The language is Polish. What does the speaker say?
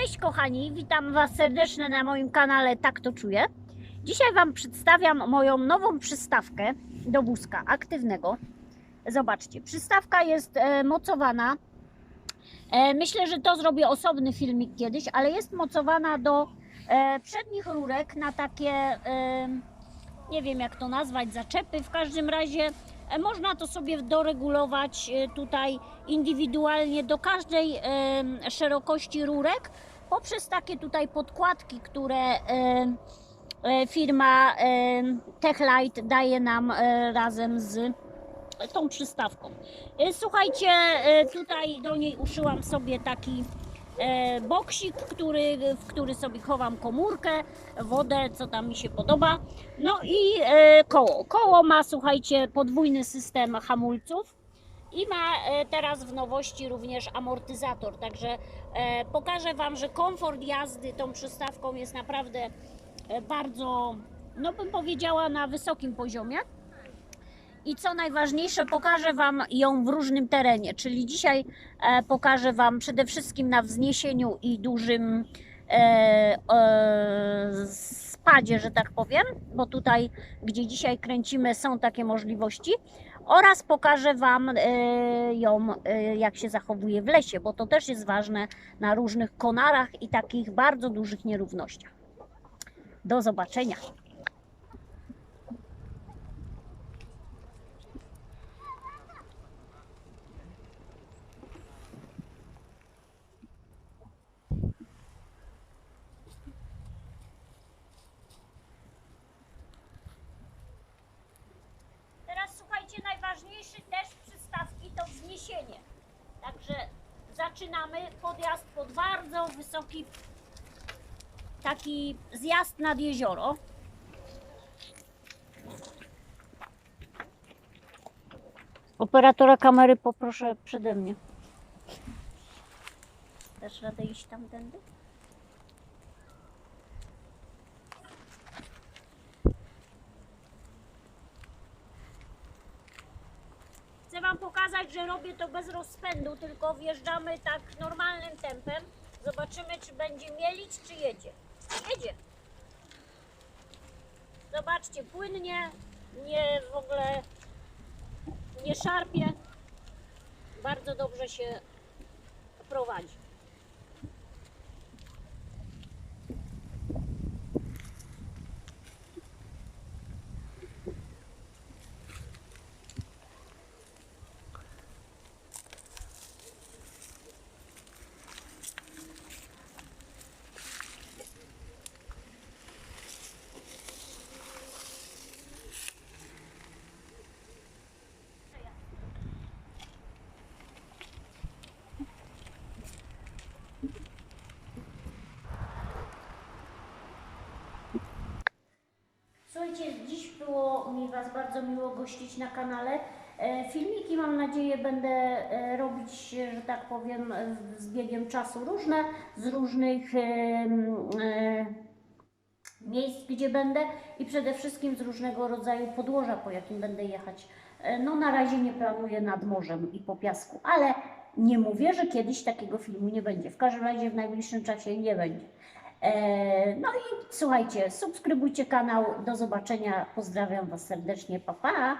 Cześć kochani, witam Was serdecznie na moim kanale Tak to czuję. Dzisiaj Wam przedstawiam moją nową przystawkę do wózka aktywnego. Zobaczcie, przystawka jest e, mocowana. E, myślę, że to zrobię osobny filmik kiedyś, ale jest mocowana do e, przednich rurek na takie, nie wiem jak to nazwać, zaczepy. W każdym razie można to sobie doregulować tutaj indywidualnie do każdej szerokości rurek poprzez takie tutaj podkładki, które e, e, firma e, Techlight daje nam razem z tą przystawką. Słuchajcie, tutaj do niej uszyłam sobie taki boksik, który, w który sobie chowam komórkę, wodę, co tam mi się podoba. No i koło. Koło ma, słuchajcie, podwójny system hamulców. I ma e, teraz w nowości również amortyzator, także e, pokażę Wam, że komfort jazdy tą przystawką jest naprawdę e, bardzo, no bym powiedziała, na wysokim poziomie. I co najważniejsze, pokażę Wam ją w różnym terenie, czyli dzisiaj pokażę Wam przede wszystkim na wzniesieniu i dużym spadzie, że tak powiem, bo tutaj, gdzie dzisiaj kręcimy, są takie możliwości oraz pokażę Wam e, ją, e, jak się zachowuje w lesie, bo to też jest ważne na różnych konarach i takich bardzo dużych nierównościach. Do zobaczenia. Teraz słuchajcie, najważniejszy też przystawki to wzniesienie. Także zaczynamy podjazd pod bardzo wysoki taki zjazd nad jezioro. Operatora kamery poproszę przede mnie. Dasz radę iść tamtędy? Pokazać, że robię to bez rozpędu, tylko wjeżdżamy tak normalnym tempem. Zobaczymy, czy będzie mielić, czy jedzie. Jedzie. Zobaczcie, płynnie, nie w ogóle nie szarpie. Bardzo dobrze się prowadzi. Słuchajcie, dziś było mi Was bardzo miło gościć na kanale. E, Filmiki mam nadzieję będę e, robić, że tak powiem, z biegiem czasu różne, z różnych e, miejsc, gdzie będę i przede wszystkim z różnego rodzaju podłoża, po jakim będę jechać. No na razie nie planuję nad morzem i po piasku, ale nie mówię, że kiedyś takiego filmu nie będzie. W każdym razie w najbliższym czasie nie będzie. E, No i słuchajcie, subskrybujcie kanał. Do zobaczenia. Pozdrawiam Was serdecznie. Pa, pa.